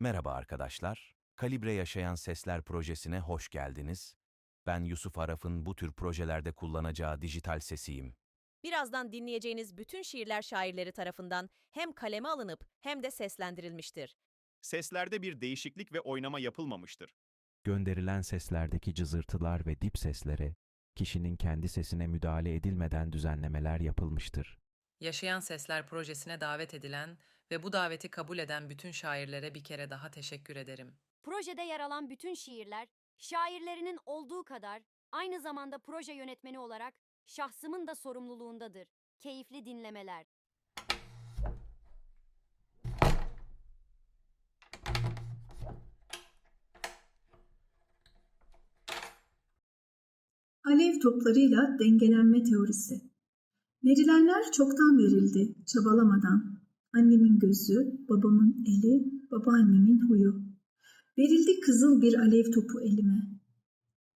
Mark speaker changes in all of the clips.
Speaker 1: Merhaba arkadaşlar. Kalibre Yaşayan Sesler projesine hoş geldiniz. Ben Yusuf Araf'ın bu tür projelerde kullanacağı dijital sesiyim.
Speaker 2: Birazdan dinleyeceğiniz bütün şiirler şairleri tarafından hem kaleme alınıp hem de seslendirilmiştir.
Speaker 3: Seslerde bir değişiklik ve oynama yapılmamıştır.
Speaker 4: gönderilen seslerdeki cızırtılar ve dip seslere, kişinin kendi sesine müdahale edilmeden düzenlemeler yapılmıştır.
Speaker 5: Yaşayan Sesler projesine davet edilen ve bu daveti kabul eden bütün şairlere bir kere daha teşekkür ederim.
Speaker 6: Projede yer alan bütün şiirler, şairlerinin olduğu kadar aynı zamanda proje yönetmeni olarak şahsımın da sorumluluğundadır. Keyifli dinlemeler.
Speaker 7: Alev toplarıyla dengelenme teorisi. Verilenler çoktan verildi, çabalamadan. Annemin gözü, babamın eli, babaannemin huyu. Verildi kızıl bir alev topu elime.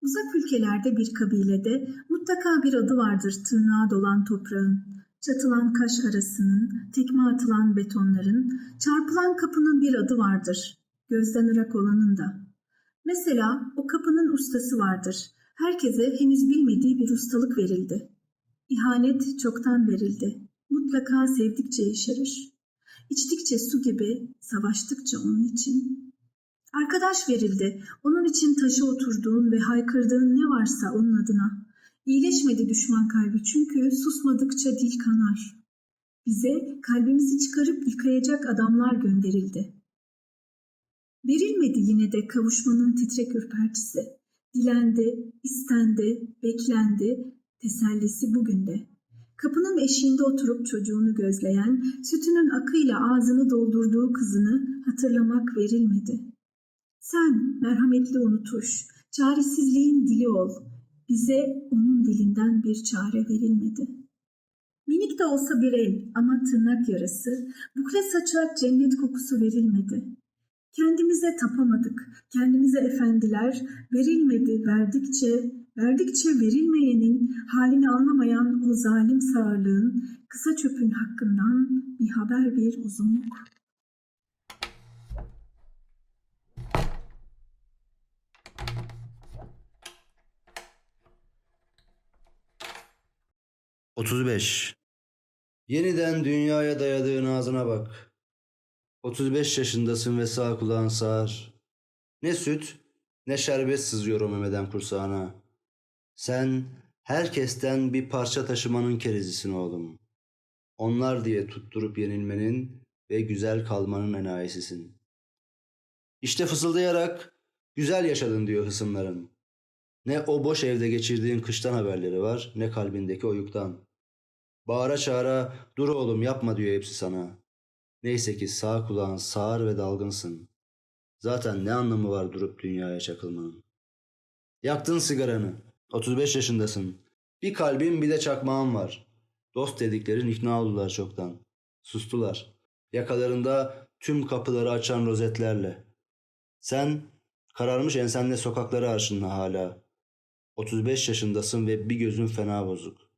Speaker 7: Uzak ülkelerde bir kabilede mutlaka bir adı vardır tırnağa dolan toprağın. Çatılan kaş arasının, tekme atılan betonların, çarpılan kapının bir adı vardır. Gözden ırak olanın da. Mesela o kapının ustası vardır. Herkese henüz bilmediği bir ustalık verildi. İhanet çoktan verildi. Mutlaka sevdikçe yeşerir. İçtikçe su gibi, savaştıkça onun için. Arkadaş verildi. Onun için taşı oturduğun ve haykırdığın ne varsa onun adına. İyileşmedi düşman kalbi çünkü susmadıkça dil kanar. Bize kalbimizi çıkarıp yıkayacak adamlar gönderildi. Verilmedi yine de kavuşmanın titrek ürpertisi. Dilendi, istendi, beklendi, tesellisi bugün de. Kapının eşiğinde oturup çocuğunu gözleyen, sütünün akıyla ağzını doldurduğu kızını hatırlamak verilmedi. Sen merhametli unutuş, çaresizliğin dili ol. Bize onun dilinden bir çare verilmedi. Minik de olsa bir el ama tırnak yarası, bukle saça cennet kokusu verilmedi. Kendimize tapamadık, kendimize efendiler, verilmedi verdikçe, verdikçe verilmeyenin, halini anlamayan o zalim sağırlığın, kısa çöpün hakkından bir haber bir uzunluk.
Speaker 8: Otuz beş. Yeniden dünyaya dayadığın ağzına bak. 35 yaşındasın ve sağ kulağın sağır. Ne süt ne şerbet sızıyor o memeden kursağına. Sen herkesten bir parça taşımanın kerizisin oğlum. Onlar diye tutturup yenilmenin ve güzel kalmanın enayisisin. İşte fısıldayarak güzel yaşadın diyor hısımların. Ne o boş evde geçirdiğin kıştan haberleri var ne kalbindeki oyuktan. Bağıra çağıra dur oğlum yapma diyor hepsi sana. Neyse ki sağ kulağın sağır ve dalgınsın. Zaten ne anlamı var durup dünyaya çakılmanın. Yaktın sigaranı. 35 yaşındasın. Bir kalbin bir de çakmağın var. Dost dediklerin ikna oldular çoktan. Sustular. Yakalarında tüm kapıları açan rozetlerle. Sen kararmış ensenle sokakları arşınla hala. 35 yaşındasın ve bir gözün fena bozuk.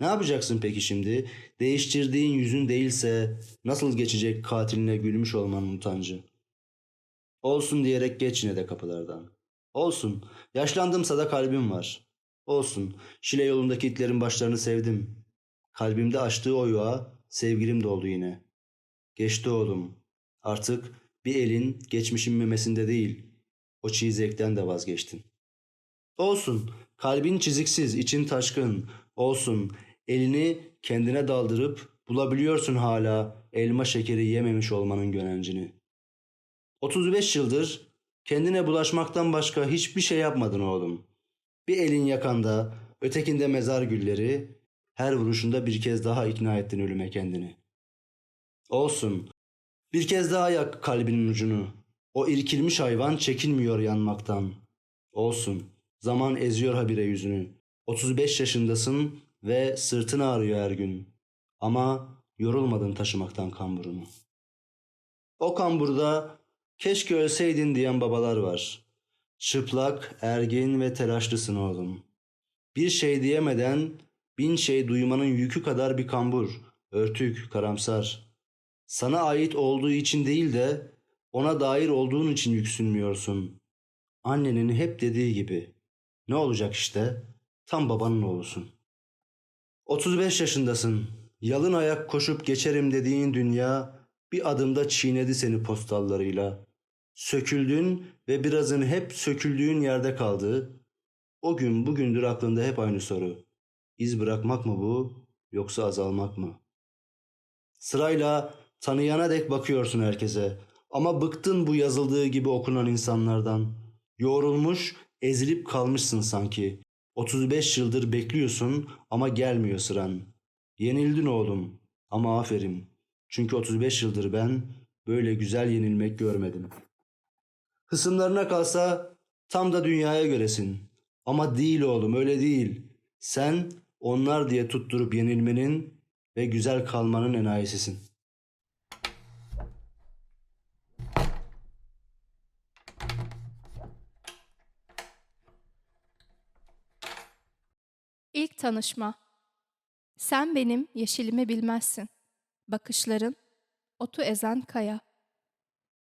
Speaker 8: Ne yapacaksın peki şimdi? Değiştirdiğin yüzün değilse nasıl geçecek katiline gülmüş olmanın utancı? Olsun diyerek geç yine de kapılardan. Olsun. Yaşlandımsa da kalbim var. Olsun. Şile yolundaki itlerin başlarını sevdim. Kalbimde açtığı o yuva sevgilim doldu yine. Geçti oğlum. Artık bir elin geçmişin memesinde değil. O çiğ zevkten de vazgeçtin. Olsun. Kalbin çiziksiz, için taşkın. Olsun. Elini kendine daldırıp bulabiliyorsun hala elma şekeri yememiş olmanın gönencini. 35 yıldır kendine bulaşmaktan başka hiçbir şey yapmadın oğlum. Bir elin yakanda, ötekinde mezar gülleri, her vuruşunda bir kez daha ikna ettin ölüme kendini. Olsun. Bir kez daha yak kalbinin ucunu. O irkilmiş hayvan çekinmiyor yanmaktan. Olsun. Zaman eziyor habire yüzünü. 35 yaşındasın ve sırtın ağrıyor her gün. Ama yorulmadın taşımaktan kamburunu. O kamburda keşke ölseydin diyen babalar var. Çıplak, ergin ve telaşlısın oğlum. Bir şey diyemeden bin şey duymanın yükü kadar bir kambur, örtük, karamsar. Sana ait olduğu için değil de Ona dair olduğun için yüksünmüyorsun. Annenin hep dediği gibi. Ne olacak işte? Tam babanın oğlusun. 35 yaşındasın. Yalın ayak koşup geçerim dediğin dünya bir adımda çiğnedi seni postallarıyla. Söküldün ve birazın hep söküldüğün yerde kaldı. O gün bugündür aklında hep aynı soru. İz bırakmak mı bu yoksa azalmak mı? Sırayla tanıyana dek bakıyorsun herkese. Ama bıktın bu yazıldığı gibi okunan insanlardan. Yoğrulmuş, ezilip kalmışsın sanki. 35 yıldır bekliyorsun ama gelmiyor sıran. Yenildin oğlum ama aferin. Çünkü 35 yıldır ben böyle güzel yenilmek görmedim. Hısımlarına kalsa tam da dünyaya göresin. Ama değil oğlum öyle değil. Sen onlar diye tutturup yenilmenin ve güzel kalmanın enayisisin.
Speaker 9: İlk tanışma. Sen benim yeşilimi bilmezsin. Bakışların, otu ezen kaya.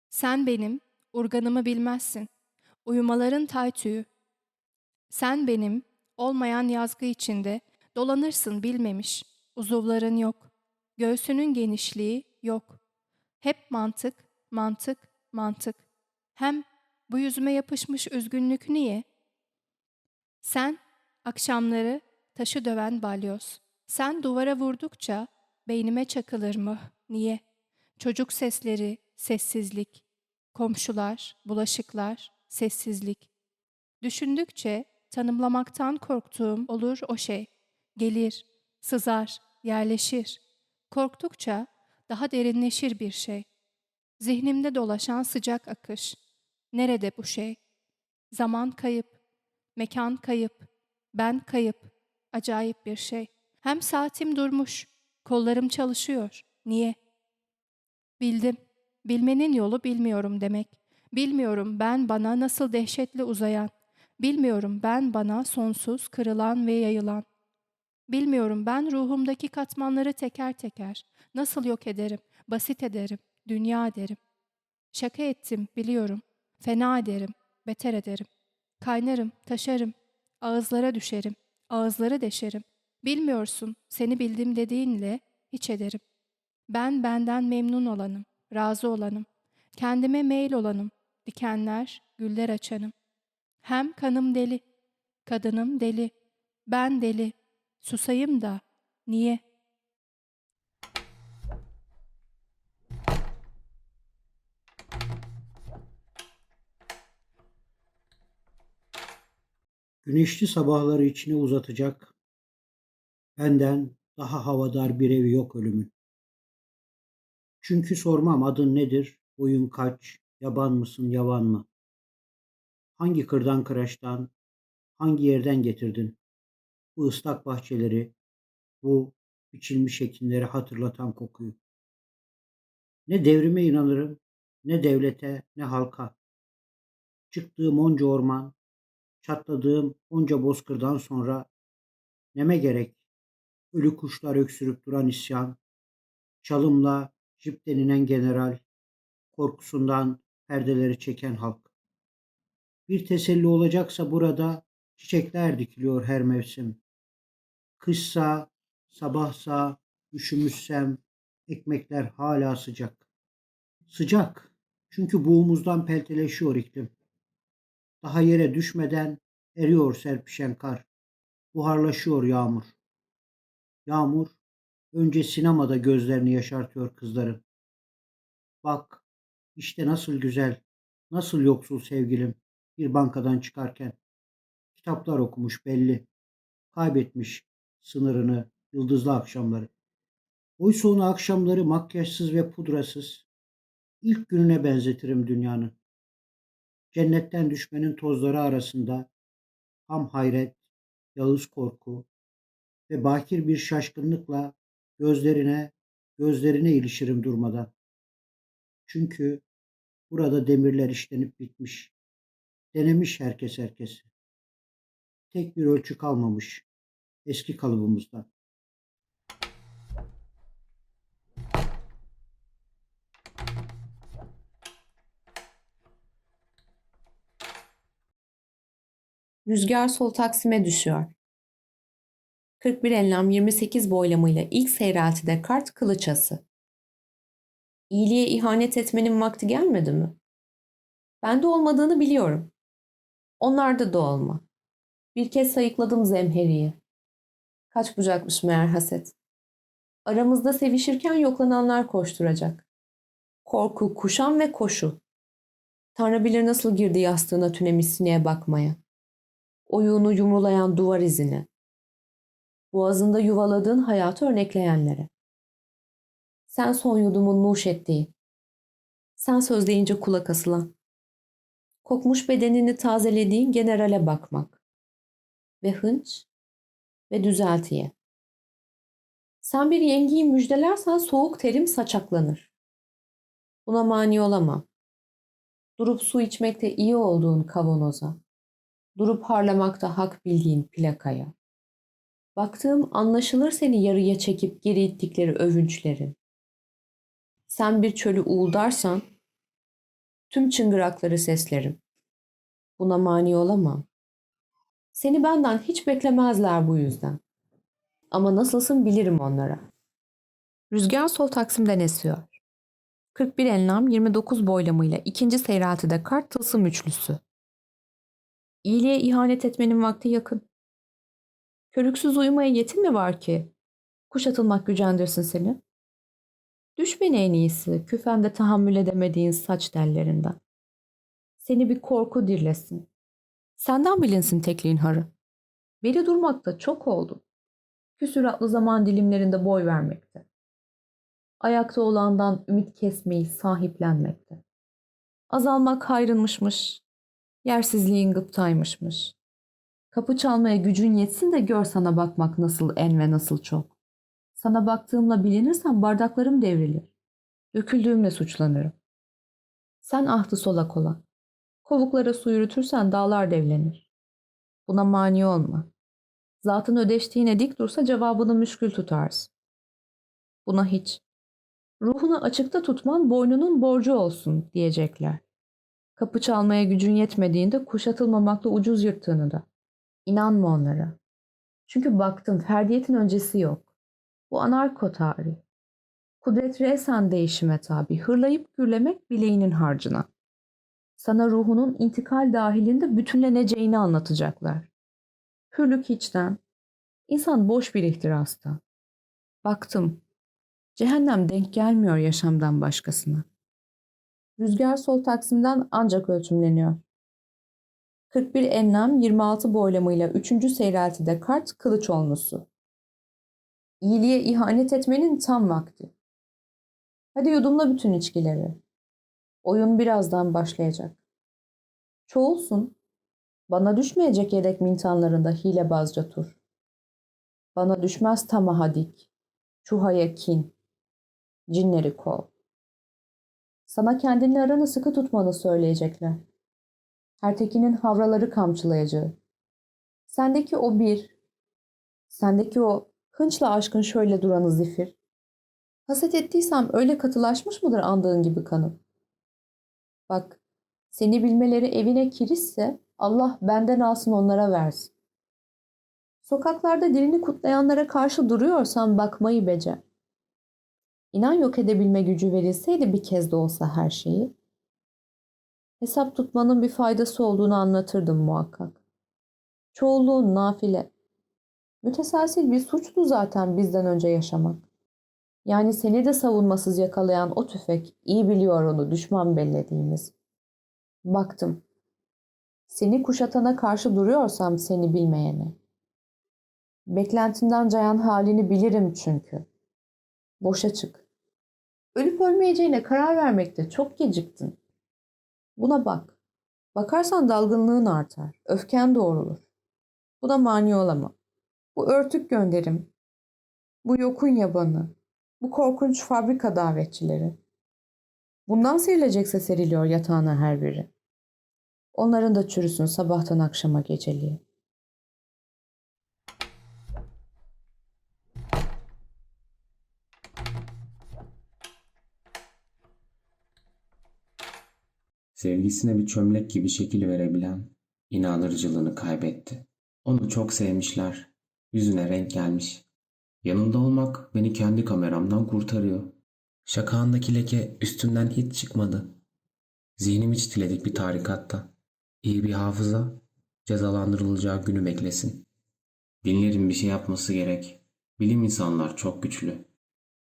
Speaker 9: Sen benim urganımı bilmezsin. Uyumaların tay tüyü. Sen benim olmayan yazgı içinde dolanırsın bilmemiş. Uzuvların yok. Göğsünün genişliği yok. Hep mantık, mantık, mantık. Hem bu yüzüme yapışmış üzgünlük niye? Sen akşamları taşı döven balyoz. Sen duvara vurdukça beynime çakılır mı? Niye? Çocuk sesleri, sessizlik. Komşular, bulaşıklar, sessizlik. Düşündükçe tanımlamaktan korktuğum olur o şey. Gelir, sızar, yerleşir. Korktukça daha derinleşir bir şey. Zihnimde dolaşan sıcak akış. Nerede bu şey? Zaman kayıp, mekan kayıp, ben kayıp. Acayip bir şey. Hem saatim durmuş, kollarım çalışıyor. Niye? Bildim. Bilmenin yolu bilmiyorum demek. Bilmiyorum ben bana nasıl dehşetle uzayan. Bilmiyorum ben bana sonsuz kırılan ve yayılan. Bilmiyorum ben ruhumdaki katmanları teker teker nasıl yok ederim, basit ederim, dünya ederim. Şaka ettim biliyorum. Fena ederim, beter ederim. Kaynarım, taşarım, ağızlara düşerim, ağızları deşerim. Bilmiyorsun, seni bildim dediğinle hiç ederim. Ben benden memnun olanım, razı olanım. Kendime meyil olanım, dikenler, güller açanım. Hem kanım deli, kadınım deli, ben deli. Susayım da, niye?
Speaker 10: Güneşli sabahları içine uzatacak, benden daha havadar bir evi yok ölümün. Çünkü sormam adın nedir, boyun kaç, yaban mısın, yavan mı? Hangi kırdan kıraçtan, hangi yerden getirdin? Bu ıslak bahçeleri, bu biçilmiş ekinleri hatırlatan kokuyu. Ne devrime inanırım, ne devlete, ne halka. Çıktığım onca orman, çatladığım onca bozkırdan sonra neme gerek? Ölü kuşlar öksürüp duran isyan, çalımla jip denilen general, korkusundan perdeleri çeken halk. Bir teselli olacaksa burada çiçekler dikiliyor her mevsim. Kışsa, sabahsa, üşümüşsem ekmekler hala sıcak. Sıcak çünkü buğumuzdan pelteleşiyor iklim. Daha yere düşmeden eriyor serpişen kar. Buharlaşıyor yağmur. Yağmur önce sinemada gözlerini yaşartıyor kızların. Bak işte nasıl güzel, nasıl yoksul sevgilim bir bankadan çıkarken. Kitaplar okumuş belli. Kaybetmiş sınırını yıldızlı akşamları. Oysa onu akşamları makyajsız ve pudrasız ilk gününe benzetirim dünyanın. Cennetten düşmenin tozları arasında ham hayret, yağız korku ve bakir bir şaşkınlıkla gözlerine, gözlerine ilişirim durmadan. Çünkü burada demirler işlenip bitmiş. Denemiş herkes herkesi. Tek bir ölçü kalmamış eski kalıbımızdan.
Speaker 11: Rüzgar sol Taksim'e düşüyor. 41 enlem 28 boylamıyla ilk seyreltide kart kılıçası. İyiliğe ihanet etmenin vakti gelmedi mi? Bende olmadığını biliyorum. Onlarda da olma. Bir kez sayıkladım zemheriyi. Kaç bucakmış meğer haset. Aramızda sevişirken yoklananlar koşturacak. Korku, kuşan ve koşu. Tanrı bilir nasıl girdi yastığına tünemiş sineğe bakmaya. Oyuğunu yumrulayan duvar izine. Boğazında yuvaladığın hayatı örnekleyenlere. Sen son yudumun nuş ettiği. Sen sözleyince kulak asılan. Kokmuş bedenini tazelediğin generale bakmak. Ve hınç ve düzeltiye. Sen bir yengiyi müjdelersen soğuk terim saçaklanır. Buna mani olamam. Durup su içmekte iyi olduğun kavanoza, durup harlamakta hak bildiğin plakaya. Baktığım anlaşılır seni yarıya çekip geri ittikleri övünçlerin. Sen bir çölü uğuldarsan, tüm çıngırakları seslerim. Buna mani olamam. Seni benden hiç beklemezler bu yüzden. Ama nasılsın bilirim onlara. Rüzgar sol Taksim'den esiyor. 41 enlam 29 boylamıyla ikinci seyreltide kart tılsım üçlüsü. İyiliğe ihanet etmenin vakti yakın. Körüksüz uyumaya yetin mi var ki? Kuşatılmak gücendirsin seni. Düş beni en iyisi küfende tahammül edemediğin saç tellerinden. Seni bir korku dirlesin. Senden bilinsin tekliğin harı. Beri durmakta çok oldu. Küsüratlı zaman dilimlerinde boy vermekte. Ayakta olandan ümit kesmeyi sahiplenmekte. Azalmak hayrınmışmış. Yersizliğin gıptaymışmış. Kapı çalmaya gücün yetsin de gör sana bakmak nasıl en ve nasıl çok. Sana baktığımla bilinirsem bardaklarım devrilir. Döküldüğümle suçlanırım. Sen ahtı sola kola. Kovuklara su yürütürsen dağlar devlenir. Buna mani olma. Zatın ödeştiğine dik dursa cevabını müşkül tutarsın. Buna hiç. Ruhunu açıkta tutman boynunun borcu olsun diyecekler. Kapı çalmaya gücün yetmediğinde kuşatılmamakla ucuz yırttığını da. İnanma onlara. Çünkü baktım ferdiyetin öncesi yok. Bu anarko tarih. Kudret resen değişime tabi. Hırlayıp gürlemek bileğinin harcına. Sana ruhunun intikal dahilinde bütünleneceğini anlatacaklar. Hürlük hiçten. İnsan boş bir ihtirasta. Baktım. Cehennem denk gelmiyor yaşamdan başkasına. Rüzgar sol taksimden ancak ölçümleniyor. 41 enlem 26 boylamıyla 3. seyreltide kart kılıç olmusu. İyiliğe ihanet etmenin tam vakti. Hadi yudumla bütün içkileri. Oyun birazdan başlayacak. Çoğulsun. Bana düşmeyecek yedek mintanlarında hilebazca tur. Bana düşmez tamaha dik. Çuhaya kin. Cinleri kov. Sana kendinle aranı sıkı tutmanı söyleyecekler. Hertekinin havraları kamçılayacağı. Sendeki o bir, sendeki o hınçla aşkın şöyle duranı zifir. Haset ettiysem öyle katılaşmış mıdır andığın gibi kanım? Bak, seni bilmeleri evine kirişse Allah benden alsın onlara versin. Sokaklarda dilini kutlayanlara karşı duruyorsan bakmayı becer. İnan yok edebilme gücü verilseydi bir kez de olsa her şeyi, hesap tutmanın bir faydası olduğunu anlatırdım muhakkak. Çoğulluğun nafile. Müteselsil bir suçtu zaten bizden önce yaşamak. Yani seni de savunmasız yakalayan o tüfek iyi biliyor onu düşman bellediğimiz. Baktım. Seni kuşatana karşı duruyorsam seni bilmeyene. Beklentimden cayan halini bilirim çünkü. Boşa çık. Ölüp ölmeyeceğine karar vermekte çok geciktin. Buna bak. Bakarsan dalgınlığın artar, öfken doğrulur. Buna mani olama. Bu örtük gönderim, bu yokun yabanı, bu korkunç fabrika davetçileri. Bundan serilecekse seriliyor yatağına her biri. Onların da çürüsün sabahtan akşama geceliği.
Speaker 12: Sevgisine bir çömlek gibi şekil verebilen, İnandırıcılığını kaybetti. Onu çok sevmişler. Yüzüne renk gelmiş. Yanında olmak beni kendi kameramdan kurtarıyor. Şakağındaki leke üstünden hiç çıkmadı. Zihnim hiç diledik bir tarikatta. İyi bir hafıza, cezalandırılacağı günü beklesin. Dinlerin bir şey yapması gerek. Bilim insanlar çok güçlü.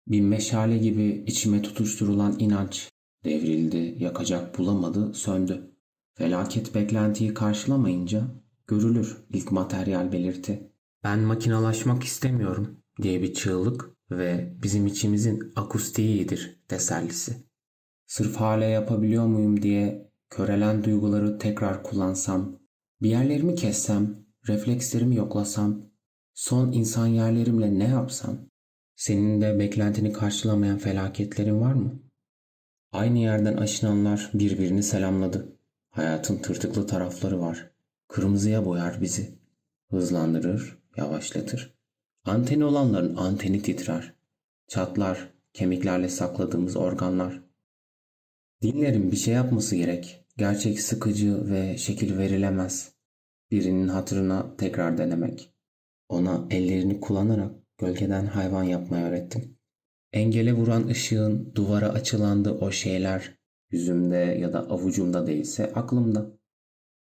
Speaker 12: Bir meşale gibi içime tutuşturulan inanç devrildi, yakacak bulamadı, söndü. Felaket beklentiyi karşılamayınca görülür ilk materyal belirti. Ben makinalaşmak istemiyorum diye bir çığlık ve bizim içimizin akustiğidir tesellisi. Sırf hala yapabiliyor muyum diye körelen duyguları tekrar kullansam, bir yerlerimi kessem, reflekslerimi yoklasam, son insan yerlerimle ne yapsam, senin de beklentini karşılamayan felaketlerin var mı? Aynı yerden aşınanlar birbirini selamladı. Hayatın tırtıklı tarafları var. Kırmızıya boyar bizi. Hızlandırır, yavaşlatır. Anteni olanların anteni titrer. Çatlar, kemiklerle sakladığımız organlar. Dinlerin bir şey yapması gerek. Gerçek sıkıcı ve şekil verilemez. Birinin hatırına tekrar denemek. Ona ellerini kullanarak gölgeden hayvan yapmayı öğrettim. Engele vuran ışığın duvara açılandı o şeyler yüzümde ya da avucumda değilse aklımda.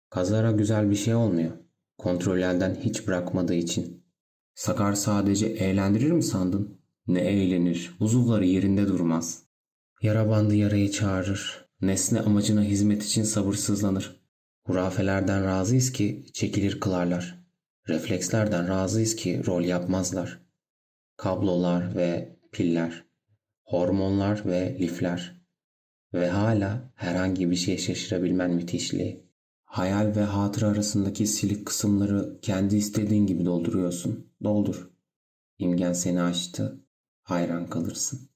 Speaker 12: Kazara güzel bir şey olmuyor. Kontrol elden hiç bırakmadığı için. Sakar sadece eğlendirir mi sandın? Ne eğlenir, uzuvları yerinde durmaz. Yara bandı yarayı çağırır. Nesne amacına hizmet için sabırsızlanır. Hurafelerden razıyız ki çekilir kılarlar. Reflekslerden razıyız ki rol yapmazlar. Kablolar ve piller, hormonlar ve lifler ve hala herhangi bir şeye şaşırabilmen müthişliği. Hayal ve hatıra arasındaki silik kısımları kendi istediğin gibi dolduruyorsun. Doldur. İmgen seni açtı. Hayran kalırsın.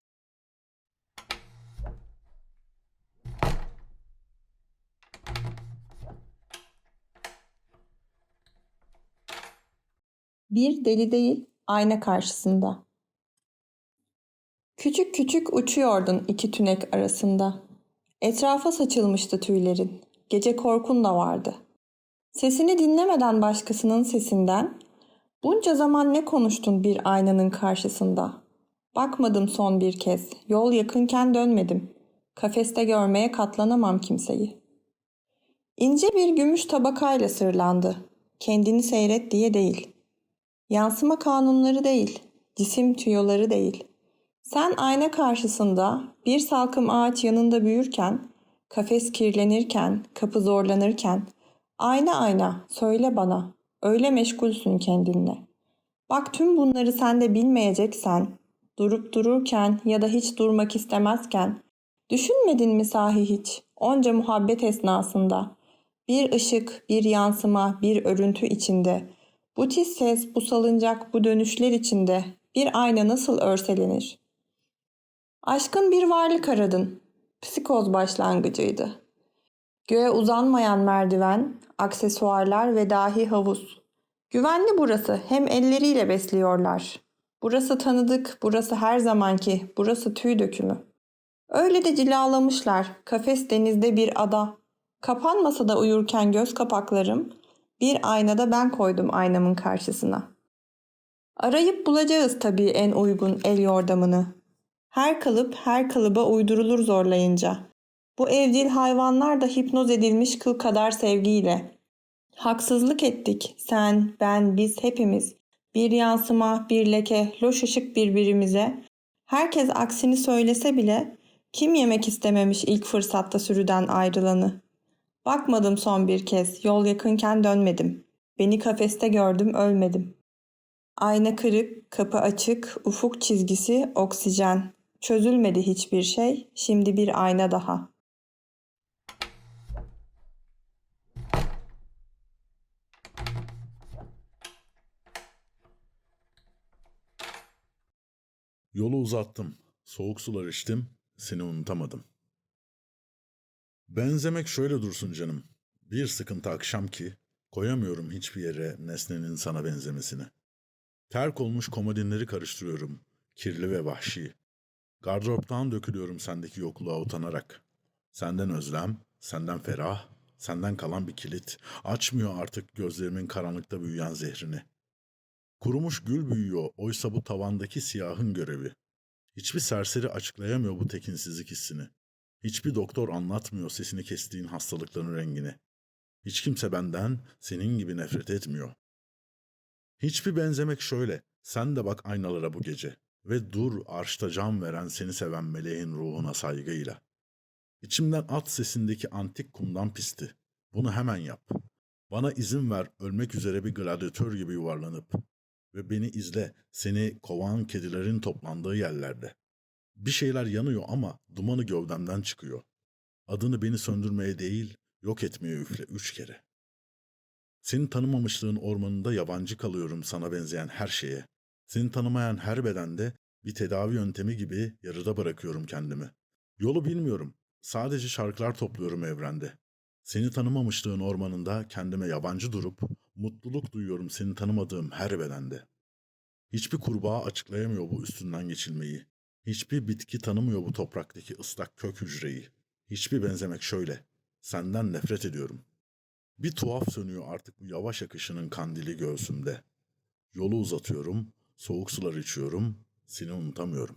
Speaker 13: Bir deli değil, ayna karşısında. Küçük küçük uçuyordun iki tünek arasında. Etrafa saçılmıştı tüylerin. Gece korkun da vardı. Sesini dinlemeden başkasının sesinden, bunca zaman ne konuştun bir aynanın karşısında? Bakmadım son bir kez, yol yakınken dönmedim. Kafeste görmeye katlanamam kimseyi. İnce bir gümüş tabakayla sırlandı. Kendini seyret diye değil. Yansıma kanunları değil, cisim tüyoları değil. Sen ayna karşısında bir salkım ağaç yanında büyürken, kafes kirlenirken, kapı zorlanırken, ayna ayna söyle bana, öyle meşgulsün kendinle. Bak tüm bunları sen de bilmeyeceksen, durup dururken ya da hiç durmak istemezken, düşünmedin mi sahi hiç onca muhabbet esnasında, bir ışık, bir yansıma, bir örüntü içinde, bu tiz ses, bu salıncak, bu dönüşler içinde bir ayna nasıl örselenir? Aşkın bir varlık aradın. Psikoz başlangıcıydı. Göğe uzanmayan merdiven, aksesuarlar ve dahi havuz. Güvenli burası, hem elleriyle besliyorlar. Burası tanıdık, burası her zamanki, burası tüy dökümü. Öyle de cilalamışlar, kafes denizde bir ada. Kapanmasa da uyurken göz kapaklarım, bir aynada ben koydum aynamın karşısına. Arayıp bulacağız tabii en uygun el yordamını. Her kalıp her kalıba uydurulur zorlayınca. Bu evcil hayvanlar da hipnoz edilmiş kıl kadar sevgiyle. Haksızlık ettik sen, ben, biz hepimiz. Bir yansıma, bir leke, loş ışık birbirimize. Herkes aksini söylese bile kim yemek istememiş ilk fırsatta sürüden ayrılanı? Bakmadım son bir kez, yol yakınken dönmedim. Beni kafeste gördüm, ölmedim. Ayna kırık, kapı açık, ufuk çizgisi, oksijen. Çözülmedi hiçbir şey, şimdi bir ayna daha.
Speaker 14: Yolu uzattım. Soğuk sular içtim. Seni unutamadım. Benzemek şöyle dursun canım. Bir sıkıntı akşam ki koyamıyorum hiçbir yere nesnenin sana benzemesini. Terk olmuş komodinleri karıştırıyorum. Kirli ve vahşi. Gardıroptan dökülüyorum sendeki yokluğa utanarak. Senden özlem, senden ferah, Senden kalan bir kilit. Açmıyor artık gözlerimin karanlıkta büyüyen zehrini. Kurumuş gül büyüyor, oysa bu tavandaki siyahın görevi. Hiçbir serseri açıklayamıyor bu tekinsizlik hissini. Hiçbir doktor anlatmıyor sesini kestiğin hastalıkların rengini. Hiç kimse benden senin gibi nefret etmiyor. Hiçbir benzemek şöyle. Sen de bak aynalara bu gece. Ve dur arşta can veren seni seven meleğin ruhuna saygıyla. İçimden at sesindeki antik kumdan pisti. Bunu hemen yap. Bana izin ver ölmek üzere bir gladyatör gibi yuvarlanıp. Ve beni izle seni kovan kedilerin toplandığı yerlerde. Bir şeyler yanıyor ama dumanı gövdemden çıkıyor. Adını beni söndürmeye değil, yok etmeye üfle üç kere. Seni tanımamışlığın ormanında yabancı kalıyorum sana benzeyen her şeye. Seni tanımayan her bedende bir tedavi yöntemi gibi yarıda bırakıyorum kendimi. Yolu bilmiyorum. Sadece şarkılar topluyorum evrende. Seni tanımamışlığın ormanında kendime yabancı durup mutluluk duyuyorum seni tanımadığım her bedende. Hiçbir kurbağa açıklayamıyor bu üstünden geçilmeyi. Hiçbir bitki tanımıyor bu topraktaki ıslak kök hücreyi. Hiçbir benzemek şöyle. Senden nefret ediyorum. Bir tuhaf sönüyor artık bu yavaş akışının kandili göğsümde. Yolu uzatıyorum, soğuk sular içiyorum, seni unutamıyorum.